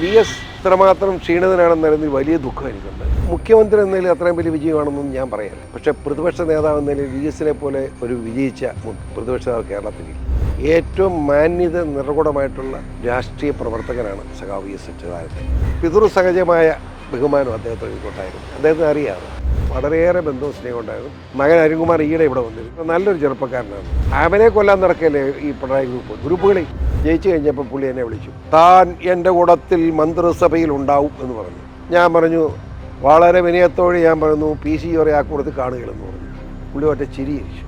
V S ഇത്രമാത്രം ക്ഷീണിതനാണെന്ന് പറയുന്നതിൽ വലിയ ദുഃഖം എനിക്കുണ്ട്. മുഖ്യമന്ത്രി എന്നതിൽ അത്രയും വലിയ വിജയമാണെന്നൊന്നും ഞാൻ പറയാനില്ല പക്ഷേ പ്രതിപക്ഷ നേതാവ് എന്നതിൽ വി എസിനെ പോലെ ഒരു വിജയിച്ച പ്രതിപക്ഷ നേതാവ് കേരളത്തിൽ ഏറ്റവും മാന്യത നിറകുടമായിട്ടുള്ള രാഷ്ട്രീയ പ്രവർത്തകനാണ് സഖാവ് വി എസ് അച്യുതാനന്ദൻ. പിതൃസഹജമായ ബഹുമാനം അദ്ദേഹത്തിന് ഉണ്ടായിരുന്നു അദ്ദേഹത്തിന് അറിയാതെ വളരെയേറെ ബന്ധവും സ്നേഹം ഉണ്ടായിരുന്നു മകൻ അരുൺകുമാർ ഈയിടെ ഇവിടെ വന്നിരുന്നു. നല്ലൊരു ചെറുപ്പക്കാരനാണ്. അവനെ കൊല്ലാൻ നടക്കല്ലേ ഈ പിണറായി ഗ്രൂപ്പ് ഗ്രൂപ്പുകളിൽ ജയിച്ചു കഴിഞ്ഞപ്പോൾ പുള്ളി എന്നെ വിളിച്ചു. താൻ എന്റെ കൂടത്തിൽ മന്ത്രിസഭയിൽ ഉണ്ടാവും എന്ന് പറഞ്ഞു. ഞാൻ പറഞ്ഞു വളരെ വിനയത്തോടെ ഞാൻ പറഞ്ഞു പി സി ഒരേ ആ കൂടത്തിൽ കാണുകയെന്ന് പറഞ്ഞു. പുള്ളി ഒറ്റ ചിരിയിരിച്ചു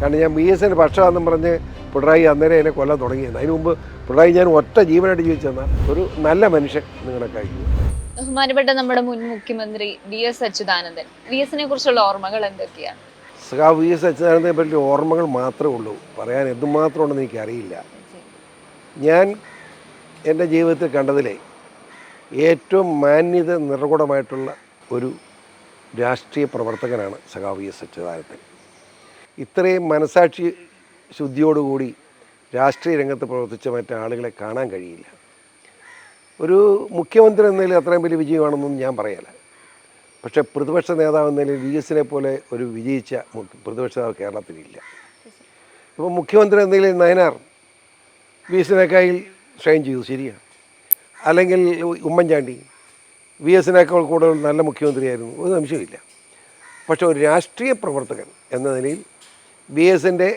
കാരണം ഞാൻ ബി എസ് എന്റെ പക്ഷമാണെന്നും പറഞ്ഞ് പിണറായി അന്നേരം എന്നെ കൊല്ലാൻ തുടങ്ങിയത് അതിന് മുമ്പ് പിണറായി ഞാൻ ഒറ്റ ജീവനായിട്ട് ജീവിച്ചെന്ന ഒരു നല്ല മനുഷ്യൻ നിങ്ങളുടെ കഴിയും ബഹുമാനപ്പെട്ട നമ്മുടെ മുൻ മുഖ്യമന്ത്രി വി എസ് അച്യുതാനന്ദൻ വി എസിനെ കുറിച്ചുള്ള ഓർമ്മകൾ എന്തൊക്കെയാണ്? സഖാവ് വി എസ് അച്യുതാനന്ദനെ പറ്റി ഓർമ്മകൾ മാത്രമേ ഉള്ളൂ. പറയാൻ എന്തുമാത്രം ഉണ്ടെന്ന് എനിക്കറിയില്ല. ഞാൻ എന്റെ ജീവിതത്തിൽ കണ്ടതിലെ ഏറ്റവും മാന്യത നിറകുടമായിട്ടുള്ള ഒരു രാഷ്ട്രീയ പ്രവർത്തകനാണ് സഖാവ് വി എസ് അച്യുതാനന്ദൻ. ഇത്രയും മനസാക്ഷി ശുദ്ധിയോടുകൂടി രാഷ്ട്രീയ രംഗത്ത് പ്രവർത്തിച്ച മറ്റാളുകളെ കാണാൻ കഴിയില്ല. ഒരു മുഖ്യമന്ത്രി എന്ന നിലയിൽ അത്രയും വലിയ വിജയമാണെന്നൊന്നും ഞാൻ പറയല പക്ഷേ പ്രതിപക്ഷ നേതാവ് എന്ന നിലയിൽ വി എസിനെ പോലെ ഒരു വിജയിച്ച പ്രതിപക്ഷ നേതാവ് കേരളത്തിലില്ല ഇപ്പോൾ മുഖ്യമന്ത്രി എന്ന നിലയിൽ നയനാർ വി എസിനേക്കായിൽ ഷൈൻ ചെയ്തു ശരിയാണ്. അല്ലെങ്കിൽ ഉമ്മൻചാണ്ടി വി എസിനേക്കാൾ കൂടുതൽ നല്ല മുഖ്യമന്ത്രിയായിരുന്നു ഒരു സംശയമില്ല പക്ഷേ ഒരു രാഷ്ട്രീയ പ്രവർത്തകൻ എന്ന നിലയിൽ ബി എസിന്റെ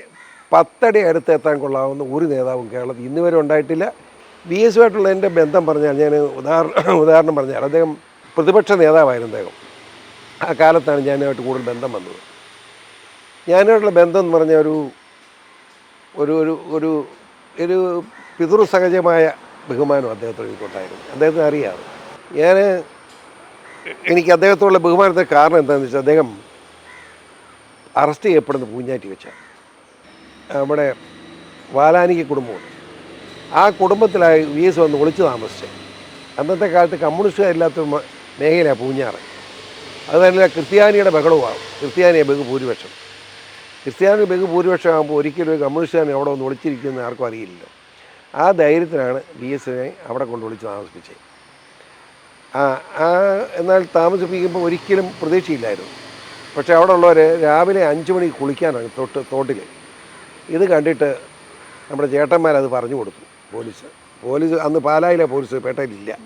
പത്തടി അടുത്തെത്താൻ കൊള്ളാവുന്ന ഒരു നേതാവും കേരളത്തിൽ ഇന്നുവരെ ഉണ്ടായിട്ടില്ല. ബി എസുമായിട്ടുള്ള എന്റെ ബന്ധം പറഞ്ഞാൽ ഞാൻ ഉദാഹരണം ഉദാഹരണം പറഞ്ഞാൽ അദ്ദേഹം പ്രതിപക്ഷ നേതാവായിരുന്നു അദ്ദേഹം. ആ കാലത്താണ് ഞാനുമായിട്ട് കൂടുതൽ ബന്ധം വന്നത്. ഞാനുമായിട്ടുള്ള ബന്ധം എന്ന് പറഞ്ഞാൽ ഒരു ഒരു ഒരു ഒരു ഒരു പിതൃ സഹജമായ ബഹുമാനം എനിക്കുണ്ടായിരുന്നു. അദ്ദേഹത്തിന് അറിയാതെ ഞാൻ എനിക്ക് അദ്ദേഹത്തോടുള്ള ബഹുമാനത്തിന് കാരണം എന്താണെന്ന് വെച്ചാൽ അദ്ദേഹം അറസ്റ്റ് ചെയ്യപ്പെടുന്ന പൂഞ്ഞാറ്റി വെച്ചാണ്. നമ്മുടെ വാലാനിക്ക് കുടുംബമുണ്ട്. ആ കുടുംബത്തിലായി വി എസ് വന്ന് ഒളിച്ചു താമസിച്ചത് അന്നത്തെ കാലത്ത് കമ്മ്യൂണിസ്റ്റുകാരില്ലാത്ത മേഖലയാണ് പൂഞ്ഞാറ്. അത് തന്നെ ക്രിസ്ത്യാനിയുടെ ബഹളവുമാണ്. ക്രിസ്ത്യാനിയെ ബഹുഭൂരിപക്ഷം ക്രിസ്ത്യാനി ബഹുഭൂരിപക്ഷം ആകുമ്പോൾ ഒരിക്കലും ഒരു കമ്മ്യൂണിസ്റ്റുകാരൻ അവിടെ ഒന്ന് ഒളിച്ചിരിക്കുന്ന ആർക്കും അറിയില്ലല്ലോ. ആ ധൈര്യത്തിലാണ് വി എസിനെ അവിടെ കൊണ്ട് ഒളിച്ച് താമസിപ്പിച്ചത് ആ ആ എന്നാൽ താമസിപ്പിക്കുമ്പോൾ ഒരിക്കലും പ്രതീക്ഷയില്ലായിരുന്നു. പക്ഷേ അവിടെ ഉള്ളവർ രാവിലെ അഞ്ച് മണിക്ക് കുളിക്കാനാണ് തൊട്ട് തോട്ടിൽ ഇത് കണ്ടിട്ട് നമ്മുടെ ചേട്ടന്മാരത് പറഞ്ഞു കൊടുത്തു. പോലീസ്. പോലീസ് അന്ന് പാലായിലെ പോലീസ് പേട്ടയിലില്ല.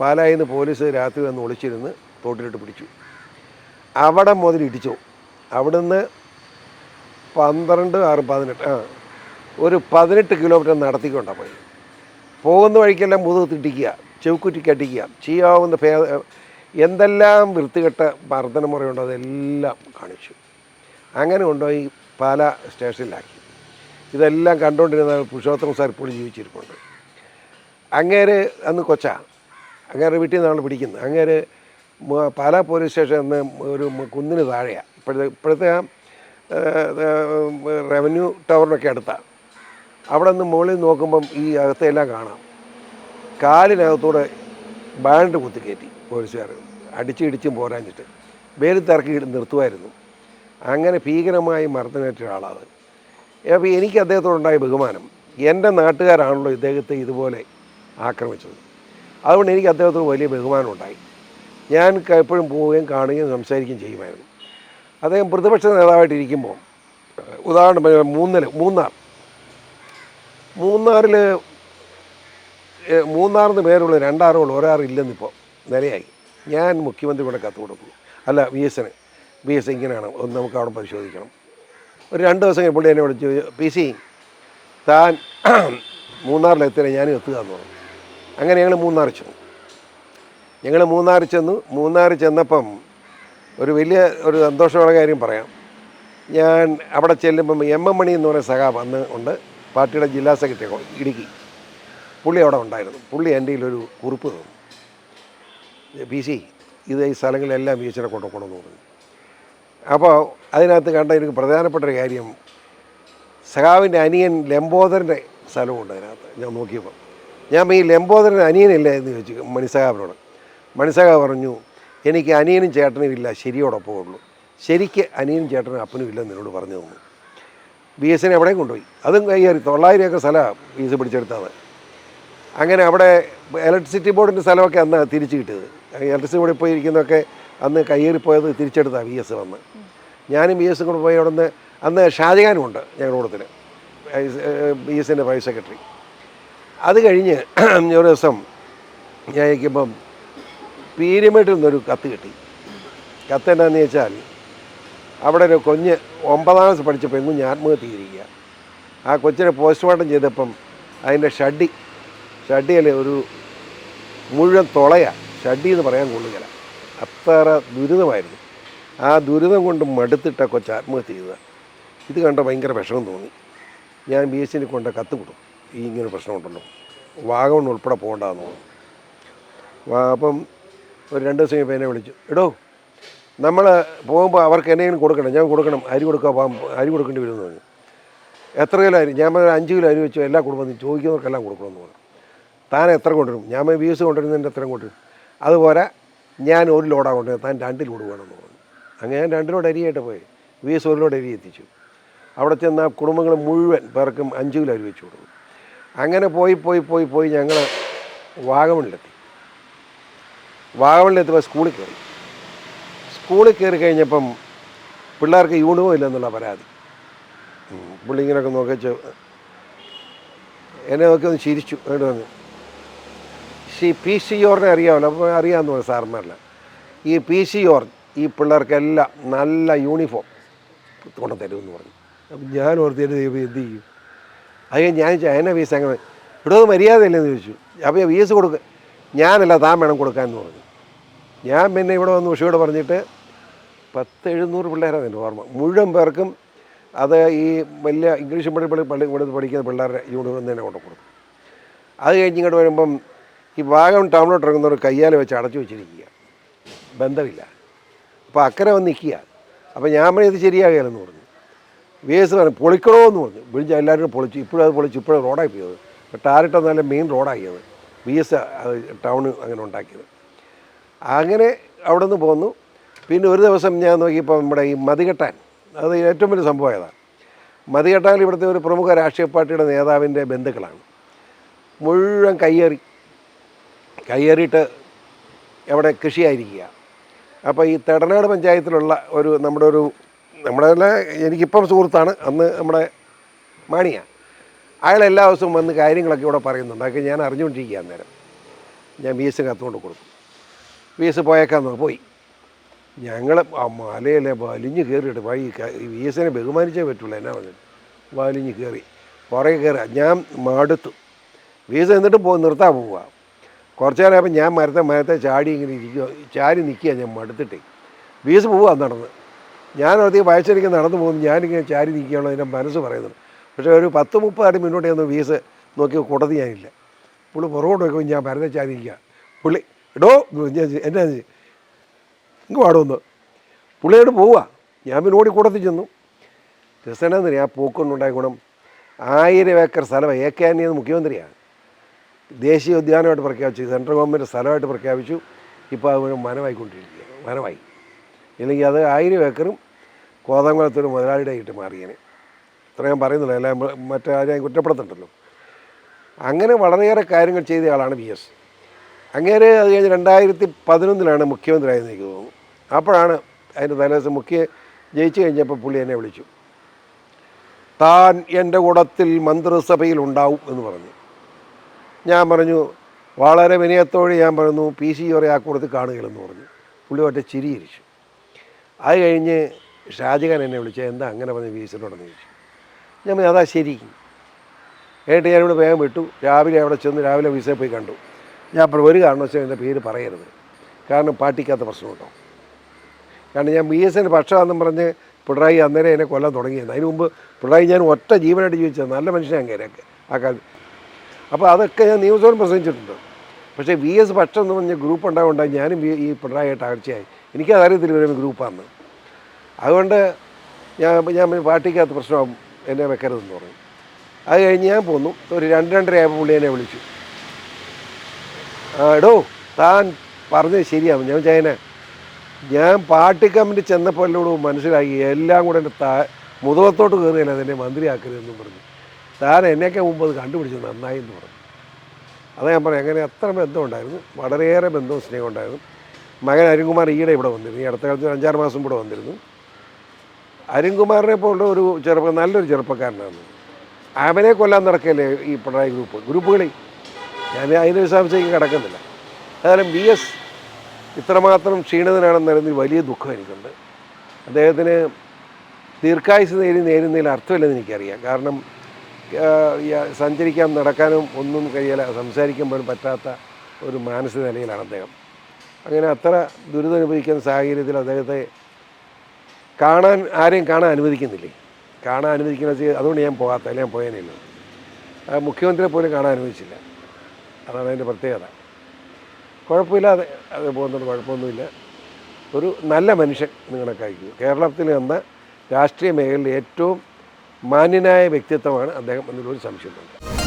പാലായിൽ നിന്ന് പോലീസ് രാത്രി വന്ന് ഒളിച്ചിരുന്ന് തോട്ടിലിട്ട് പിടിച്ചു. അവിടെ മുതൽ ഇടിച്ചു. അവിടുന്ന് പന്ത്രണ്ട് ആറ് പതിനെട്ട് ആ ഒരു പതിനെട്ട് കിലോമീറ്റർ നടത്തിക്കൊണ്ടാണ് പോയി പോകുന്ന വഴിക്കെല്ലാം മുതുക തിട്ടിക്കുക ചെവുക്കുറ്റിക്ക് അടിക്കുക ചെയ്യാവുന്ന ഭേദ എന്തെല്ലാം വൃത്തികെട്ട മർദ്ദനമുറയുണ്ടോ അതെല്ലാം കാണിച്ചു. അങ്ങനെ കൊണ്ടുപോയി പാല സ്റ്റേഷനിലാക്കി. ഇതെല്ലാം കണ്ടുകൊണ്ടിരുന്ന പുരുഷോത്തമ സാർ ഇപ്പോഴും ജീവിച്ചിരിപ്പുണ്ട്. അങ്ങേര് അന്ന് കൊച്ച. അങ്ങേരെ വീട്ടിൽ നിന്നാണ് പിടിക്കുന്നത്. അങ്ങേര് പാലാ പാല പോലീസ് സ്റ്റേഷൻ ഒരു കുന്നിന് താഴെയാണ് ഇപ്പോഴത്തെ ഇപ്പോഴത്തെ റവന്യൂ ടവറിനൊക്കെ അടുത്താണ് അവിടെ നിന്ന് മുകളിൽ നോക്കുമ്പം ഈ അകത്തെല്ലാം കാണാം. കാലിനകത്തൂടെ ബാൻഡ് കുത്തിക്കയറ്റി പോലീസുകാർ അടിച്ചിടിച്ചും പോരാഞ്ഞിട്ട്. വേലിത്തിറക്കി നിർത്തുമായിരുന്നു. അങ്ങനെ ഭീകരമായി മർദ്ദനേറ്റ ഒരാളാണ് അപ്പോൾ എനിക്ക് അദ്ദേഹത്തോടുണ്ടായ ബഹുമാനം. എന്റെ നാട്ടുകാരാണല്ലോ ഇദ്ദേഹത്തെ ഇതുപോലെ ആക്രമിച്ചത്. അതുകൊണ്ട് എനിക്ക് അദ്ദേഹത്തോട് വലിയ ബഹുമാനം ഉണ്ടായി. ഞാൻ എപ്പോഴും പോവുകയും കാണുകയും സംസാരിക്കുകയും ചെയ്യുമായിരുന്നു. അദ്ദേഹം പ്രതിപക്ഷ നേതാവായിട്ടിരിക്കുമ്പോൾ ഉദാഹരണം മൂന്നിൽ മൂന്നാർ. മൂന്നാറിൽ മൂന്നാറിന് പേരുള്ള രണ്ടാറുകൾ ഒരാറില്ലെന്നിപ്പോൾ നിലയായി. ഞാൻ മുഖ്യമന്ത്രിയുടെ കത്ത് കൊടുക്കും അല്ല വി എസിന് വി എസ് ഇങ്ങനെയാണ് ഒന്ന് നമുക്ക് അവിടെ പരിശോധിക്കണം. ഒരു രണ്ട് ദിവസം കഴിഞ്ഞപ്പോൾ എന്നെ വിളിച്ചു പി സി താൻ മൂന്നാറിലെത്തില്ല ഞാനും എത്തുക എന്ന് പറഞ്ഞു. അങ്ങനെ ഞങ്ങൾ മൂന്നാർ ചെന്നു. ഞങ്ങൾ മൂന്നാർ ചെന്നു. മൂന്നാർ ചെന്നപ്പം ഒരു വലിയ ഒരു സന്തോഷമുള്ള കാര്യം പറയാം. ഞാൻ അവിടെ ചെല്ലുമ്പം എം എം മണി എന്ന് പറയുന്ന സഖാബ് അന്ന് ഉണ്ട്. പാർട്ടിയുടെ ജില്ലാ സെക്രട്ടറി ഇടുക്കി. പുള്ളി അവിടെ ഉണ്ടായിരുന്നു. പുള്ളി എന്റെ ഒരു കുറിപ്പ് തന്നു. പി സി ഇത് ഈ സ്ഥലങ്ങളിലെല്ലാം ബീച്ചിനെ കൊണ്ടുപോകണമെന്ന് പറഞ്ഞു. അപ്പോൾ അതിനകത്ത് കണ്ട എനിക്ക് പ്രധാനപ്പെട്ട ഒരു കാര്യം. സഖാവിന്റെ അനിയൻ ലംബോദരന്റെ സ്ഥലമുണ്ട് അതിനകത്ത്. ഞാൻ നോക്കിയപ്പോൾ. ഞാൻ ഈ ലംബോദരന്റെ അനിയനില്ല എന്ന് ചോദിച്ചു മണിസഖാവിനോട്. മണിസഖാവ് പറഞ്ഞു എനിക്ക് അനിയനും ചേട്ടനും ഇല്ല ശരിയോടൊപ്പം ഉള്ളൂ. ശരിക്ക് അനിയനും ചേട്ടനും അപ്പനും ഇല്ലെന്ന് എന്നോട് പറഞ്ഞു തന്നു. ബി എസ് എന്നെ എവിടെയും കൊണ്ടുപോയി. അതും കൈയേറി തൊള്ളായിരം ഏക്കർ സ്ഥലമാണ് ബി എസ് പിടിച്ചെടുത്തത്. അങ്ങനെ അവിടെ ഇലക്ട്രിസിറ്റി ബോർഡിന്റെ സ്ഥലമൊക്കെ അന്ന് തിരിച്ചു കിട്ടിയത്. ഇലക്ട്രിസിറ്റി ബോർഡിൽ പോയിരിക്കുന്നതൊക്കെ അന്ന് കയ്യേറിപ്പോയത് തിരിച്ചെടുത്താണ് വി എസ് വന്ന്. ഞാനും ബി എസും കൂടെ പോയി അവിടുന്ന് അന്ന് ഷാജഹാനും ഉണ്ട് ഞങ്ങളുടെ കൂട്ടത്തിൽ ബി എസിന്റെ പ്രൈവറ്റ് സെക്രട്ടറി. അത് കഴിഞ്ഞ് ഒരു ദിവസം ഞാൻ ഇരിക്കുമ്പം പീരിമേട്ടിൽ നിന്നൊരു കത്ത് കിട്ടി. കത്ത് എന്താണെന്ന് വെച്ചാൽ അവിടെ ഒരു കൊഞ്ഞ് ഒമ്പതാം ക്ലാസ് പഠിച്ച പെൺകുഞ്ഞ് ആത്മഹത്യ ചെയ്തിരിക്കുക ആ കൊച്ചിനെ പോസ്റ്റ്മോർട്ടം ചെയ്തപ്പം അതിന്റെ ഷഡി ഷഡ്ഡിയിൽ ഒരു മുഴുവൻ തുളയാണ്. ഷഡി എന്ന് പറയാൻ കൊള്ളുകയില്ല അത്ര ദുരിതമായിരുന്നു. ആ ദുരിതം കൊണ്ട് മടുത്തിട്ട കൊച്ച് ആത്മഹത്യ ചെയ്തത്. ഇത് കണ്ട ഭയങ്കര വിഷമം തോന്നി. ഞാൻ ബി എസ് സിനെ കൊണ്ട് കത്ത് കൊടുക്കും ഈ ഇങ്ങനെ പ്രശ്നമുണ്ടല്ലോ വാഗമൺ ഉൾപ്പെടെ പോകണ്ടെന്ന് തോന്നുന്നു അപ്പം ഒരു രണ്ട് ദിവസം കഴിഞ്ഞപ്പോൾ എന്നെ വിളിച്ചു. എടോ നമ്മൾ പോകുമ്പോൾ അവർക്ക് എന്തെങ്കിലും കൊടുക്കണം ഞാൻ കൊടുക്കണം. അരി കൊടുക്കാൻ പാം അരി കൊടുക്കേണ്ടി വരുമെന്ന് പറഞ്ഞു. എത്ര കിലോ അരി? ഞാൻ പറഞ്ഞ അഞ്ച് കിലോ അരി വെച്ചു എല്ലാ കുടുംബത്തിൽ ചോദിക്കുന്നവർക്കെല്ലാം കൊടുക്കണമെന്ന് പറഞ്ഞു. താൻ എത്ര കൊണ്ടുവരും? ഞാൻ ബി എസ് കൊണ്ടുവരുന്നതിന്റെ എത്ര കൊണ്ടുവരും അതുപോലെ ഞാൻ ഒരു ലോഡാണ് കൊണ്ടുവരുന്നത്. താൻ രണ്ട് ലോഡ് വേണമെന്ന് പറഞ്ഞു. അങ്ങനെ രണ്ട് ലോഡ് അരിയായിട്ട് പോയി. വി എസ് ഒരു അരി എത്തിച്ചു. അവിടെ ചെന്ന കുടുംബങ്ങൾ മുഴുവൻ പേർക്കും അഞ്ച് കിലോ അരി വെച്ച് കൊടുക്കും അങ്ങനെ പോയി പോയി പോയി പോയി ഞങ്ങൾ വാഗമണിലെത്തി. വാഗമണിലെത്തിയപ്പോൾ സ്കൂളിൽ കയറി. സ്കൂളിൽ കയറി കഴിഞ്ഞപ്പം പിള്ളേർക്ക് യൂണിഫോം ഇല്ലെന്നുള്ള പരാതി. പുള്ളി ഇങ്ങനെയൊക്കെ നോക്കിച്ച് എന്നെ നോക്കി ഒന്ന് ചിരിച്ചു. എന്നിട്ട് വന്നു. ഈ പി സി ഓറിനെ അറിയാമല്ലോ. അപ്പോൾ അറിയാമെന്ന് പറഞ്ഞു സാറന്മാരില്ല. ഈ പി സി ഓർ ഈ പിള്ളേർക്കെല്ലാം നല്ല യൂണിഫോം കൊണ്ട് തരുമെന്ന് പറഞ്ഞു. അപ്പം ഞാൻ ഓർത്തിട്ട് ദൈവം എന്ത് ചെയ്യും? അത് ഞാൻ ചൈന ഫീസ് അങ്ങനെ? ഇവിടെ ഒന്ന് മര്യാദയില്ലെന്ന് ചോദിച്ചു. അപ്പോൾ ഫീസ് കൊടുക്കുക ഞാനല്ല താൻ വേണം കൊടുക്കാമെന്ന് പറഞ്ഞു. ഞാൻ പിന്നെ ഇവിടെ വന്ന് ഉഷയോട് പറഞ്ഞിട്ട് പത്ത് എഴുന്നൂറ് പിള്ളേരാണ് എന്റെ ഓർമ്മ. മുഴുവൻ പേർക്കും അത് ഈ വലിയ ഇംഗ്ലീഷ് മീഡിയം പള്ളി പള്ളി ഇവിടെ പഠിക്കുന്ന പിള്ളേരുടെ യൂണിഫോം തന്നെ കൊണ്ടു കൊടുക്കും. അത് കഴിഞ്ഞ് ഇങ്ങോട്ട് വരുമ്പം ഈ വാഗം ടൗണിലോട്ട് ഇറങ്ങുന്നവർ കയ്യാൽ വെച്ച് അടച്ചു വെച്ചിരിക്കുക. ബന്ധമില്ല. അപ്പോൾ അക്കരെ വന്ന് നിൽക്കുക അപ്പോൾ ഞാൻ പറഞ്ഞു ഇത് ശരിയാകുകയില്ലെന്ന് പറഞ്ഞു. വി എസ് പറഞ്ഞു പൊളിക്കണോ എന്ന് പറഞ്ഞു വിളിച്ച എല്ലാവരും പൊളിച്ചു. ഇപ്പോഴും അത് പൊളിച്ചു. ഇപ്പോഴും റോഡായി പോയത്. ടാറിട്ട നല്ല മെയിൻ റോഡാക്കിയത് വി എസ് ടൗൺ അങ്ങനെ ഉണ്ടാക്കിയത്. അങ്ങനെ അവിടെ നിന്ന് പോന്നു. പിന്നെ ഒരു ദിവസം ഞാൻ നോക്കിയപ്പോൾ നമ്മുടെ ഈ മതികെട്ടാൻ അത് ഏറ്റവും വലിയ സംഭവം ആയതാണ് മതികെട്ടാൻ ഇവിടുത്തെ ഒരു പ്രമുഖ രാഷ്ട്രീയ പാർട്ടിയുടെ നേതാവിന്റെ ബന്ധുക്കളാണ്. മുഴുവൻ കയ്യേറി. കയ്യേറിയിട്ട് അവിടെ കൃഷിയായിരിക്കുക. അപ്പോൾ ഈ തെടനാട് പഞ്ചായത്തിലുള്ള ഒരു നമ്മുടെ ഒരു നമ്മുടെ എനിക്കിപ്പം സുഹൃത്താണ് അന്ന് നമ്മുടെ മാണിയ. അയാൾ എല്ലാ ദിവസവും വന്ന് കാര്യങ്ങളൊക്കെ ഇവിടെ പറയുന്നുണ്ട്. അതൊക്കെ ഞാൻ അറിഞ്ഞുകൊണ്ടിരിക്കുക അന്നേരം. ഞാൻ വി എസ് കത്തുകൊണ്ട് കൊടുക്കും വി എസ് പോയേക്കാന്ന് പോയി. ഞങ്ങൾ ആ മലയിലെ വലിഞ്ഞ് കയറിയിട്ട് വി എസിനെ ബഹുമാനിച്ചേ പറ്റുള്ളൂ എന്നാ പറഞ്ഞിട്ട് വലിഞ്ഞ് കയറി. പുറകെ കയറുക ഞാൻ മടുത്തു. വി എസ് എന്നിട്ട് പോയി നിർത്താൻ പോവുക കുറച്ച് നേരമായപ്പോൾ ഞാൻ മരത്തെ മരത്തെ ചാടി ഇങ്ങനെ ഇരിക്കുക ചാരി നിൽക്കുക ഞാൻ മടുത്തിട്ടേ. വീസ് പോവുക നടന്ന്. ഞാൻ അവിടത്തേക്ക് വയസ്സിലേക്ക് നടന്നു പോകുന്നു. ഞാനിങ്ങനെ ചാരി നിൽക്കുകയാണോ എന്റെ മനസ്സ് പറയുന്നത്. പക്ഷേ ഒരു പത്ത് മുപ്പത് അടി മുന്നോട്ട് ചെന്ന് വീസ് നോക്കി കൂട്ടത്തി ഞാനില്ല. പുള്ളി പുറകോട്ട് നോക്കുമ്പോൾ ഞാൻ മരത്തെ ചാരി നിൽക്കുക പുള്ളി എടോ ഞാൻ എന്നാ? ഇങ്ങ് പാടുമെന്ന് പുള്ളിയോട് പോവുക ഞാൻ പിന്നെ ഓടി കൂടത്തിൽ ചെന്നു. രസനെന്ന് ആ പോക്കൊണ്ടുണ്ടായ ഗുണം. ആയിരം ഏക്കർ സ്ഥലം എ മുഖ്യമന്ത്രിയാണ് ദേശീയ ഉദ്യാനമായിട്ട് പ്രഖ്യാപിച്ചു സെൻട്രൽ ഗവൺമെന്റ് സ്ഥലമായിട്ട് പ്രഖ്യാപിച്ചു. ഇപ്പോൾ അത് വനമായിക്കൊണ്ടിരിക്കുക വനമായി ഇല്ലെങ്കിൽ അത് ആയിരം ഏക്കറും കോതംകുളത്തൊരു മുതലാളിയുടെ ആയിട്ട് മാറിയേനെ. ഇത്ര ഞാൻ പറയുന്നില്ല. അല്ല? മറ്റേ ആരെയും കുറ്റപ്പെടുത്തണ്ടല്ലോ. അങ്ങനെ വളരെയേറെ കാര്യങ്ങൾ ചെയ്ത ആളാണ് ബി എസ്. അങ്ങേരെ അത് കഴിഞ്ഞ് രണ്ടായിരത്തി പതിനൊന്നിലാണ് മുഖ്യമന്ത്രിയായെന്ന് എനിക്ക് തോന്നുന്നു. അപ്പോഴാണ് അതിന്റെ തലേദിവസം മുഖ്യ ജയിച്ചു കഴിഞ്ഞപ്പോൾ പുള്ളി എന്നെ വിളിച്ചു. താൻ എന്റെ കൂടത്തിൽ മന്ത്രിസഭയിൽ ഉണ്ടാവും എന്ന് പറഞ്ഞു. ഞാൻ പറഞ്ഞു വളരെ വിനയത്തോടെ ഞാൻ പറഞ്ഞു പി സി ഒരെ ആ കൊടുത്ത് കാണുകയെന്ന് പറഞ്ഞു. പുള്ളി ഒറ്റ ചിരിയിരിച്ചു അത് കഴിഞ്ഞ് ഷാജഹാൻ എന്നെ വിളിച്ചു എന്താ അങ്ങനെ പറഞ്ഞ് വീസിനോടെന്ന് ചോദിച്ചു. ഞാൻ പറഞ്ഞു അതാ ശരി. കേട്ട് ഞാനിവിടെ വേഗം വിട്ടു. രാവിലെ അവിടെ ചെന്ന് രാവിലെ വിസയെ പോയി കണ്ടു. ഞാൻ അപ്പോൾ ഒരു കാരണവശാലും എന്റെ പേര് പറയരുത്. കാരണം പാർട്ടിക്കകത്ത് പ്രശ്നമുണ്ടോ കാരണം ഞാൻ ബി എസ് എന്റെ പക്ഷമാണെന്നും പറഞ്ഞ് പിണറായി അന്നേരം എന്നെ കൊല്ലാൻ തുടങ്ങിയത് അതിന് മുമ്പ് പിണറായി ഞാൻ ഒറ്റ ജീവനായിട്ട് ജീവിച്ചത് നല്ല മനുഷ്യനെ അങ്ങേരൊക്കെ ആ കാലത്ത് അപ്പോൾ അതൊക്കെ ഞാൻ നിയമസഭയിൽ പ്രസംഗിച്ചിട്ടുണ്ട്. പക്ഷേ വി എസ് പക്ഷം എന്ന് പറഞ്ഞ ഗ്രൂപ്പ് ഉണ്ടാകൊണ്ടാണ് ഞാനും ഈ- ഈ പിണറായിട്ട് അകർച്ചയായി എനിക്കത് അറിയത്തില്ല ഇവരും ഗ്രൂപ്പാണ് അതുകൊണ്ട് ഞാൻ ഞാൻ പാർട്ടിക്കകത്ത് പ്രശ്നമാകും എന്നെ വെക്കരുതെന്ന് പറഞ്ഞു. അത് കഴിഞ്ഞ് ഞാൻ പോന്നു. ഒരു രണ്ട് രണ്ടര ആയപ്പോൾ പുള്ളി എന്നെ വിളിച്ചു. എടോ താൻ പറഞ്ഞത് ശരിയാണ് ഞാൻ ചൈന ഞാൻ പാർട്ടി കമ്മിറ്റി ചെന്നപ്പോഴോട് മനസ്സിലാക്കി എല്ലാം കൂടെ എന്റെ താ മുതലത്തോട്ട് കയറിയാലും അതെന്നെ മന്ത്രിയാക്കരുതെന്നും പറഞ്ഞു. താൻ എന്നെയൊക്കെ മുമ്പ് അത് കണ്ടുപിടിച്ചു നന്നായി എന്ന് പറഞ്ഞു. അതാ ഞാൻ പറയാം അങ്ങനെ അത്ര ബന്ധമുണ്ടായിരുന്നു വളരെയേറെ ബന്ധവും സ്നേഹം ഉണ്ടായിരുന്നു. മകൻ അരുൺകുമാർ ഈയിടെ ഇവിടെ വന്നിരുന്നു. ഈ അടുത്ത കാലത്ത് അഞ്ചാറ് മാസം ഇവിടെ വന്നിരുന്നു. അരുൺകുമാറിനെ പോലുള്ള ഒരു ചെറുപ്പ നല്ലൊരു ചെറുപ്പക്കാരനാണ്. അവനെ കൊല്ലാൻ നടക്കല്ലേ ഈ പിണറായി ഗ്രൂപ്പ്? ഗ്രൂപ്പുകളിൽ ഞാൻ അതിന്റെ വിശദാംശത്തേക്ക് കിടക്കുന്നില്ല. ഏതായാലും ബി എസ് ഇത്രമാത്രം ക്ഷീണിതനാണെന്ന് പറയുന്നതിൽ വലിയ ദുഃഖം എനിക്കുണ്ട്. അദ്ദേഹത്തിന് ദീർഘായുസ് നേരി നേരുന്നതിൽ അർത്ഥമില്ലെന്ന് എനിക്കറിയാം. കാരണം സഞ്ചരിക്കാൻ നടക്കാനും ഒന്നും കഴിയില്ല സംസാരിക്കാൻ പോലും പറ്റാത്ത ഒരു മാനസിക നിലയിലാണ് അദ്ദേഹം. അങ്ങനെ അത്ര ദുരിതം അനുഭവിക്കുന്ന സാഹചര്യത്തിൽ അദ്ദേഹത്തെ കാണാൻ ആരെയും കാണാൻ അനുവദിക്കുന്നില്ലേ? കാണാൻ അനുവദിക്കുന്ന അതുകൊണ്ട് ഞാൻ പോകാത്ത അല്ലെങ്കിൽ ഞാൻ പോയേനില്ല മുഖ്യമന്ത്രിയെ പോലും കാണാൻ അനുവദിച്ചില്ല. അതാണ് അതിന്റെ പ്രത്യേകത. കുഴപ്പമില്ലാതെ അത് പോകുന്നത് കുഴപ്പമൊന്നുമില്ല. ഒരു നല്ല മനുഷ്യൻ നിങ്ങളെ കഴിക്കുന്നു കേരളത്തിൽ എന്ന രാഷ്ട്രീയ മേഖലയിൽ ഏറ്റവും മാന്യനായ വ്യക്തിത്വമാണ് അദ്ദേഹം എന്നൊരു സംശയമുണ്ട്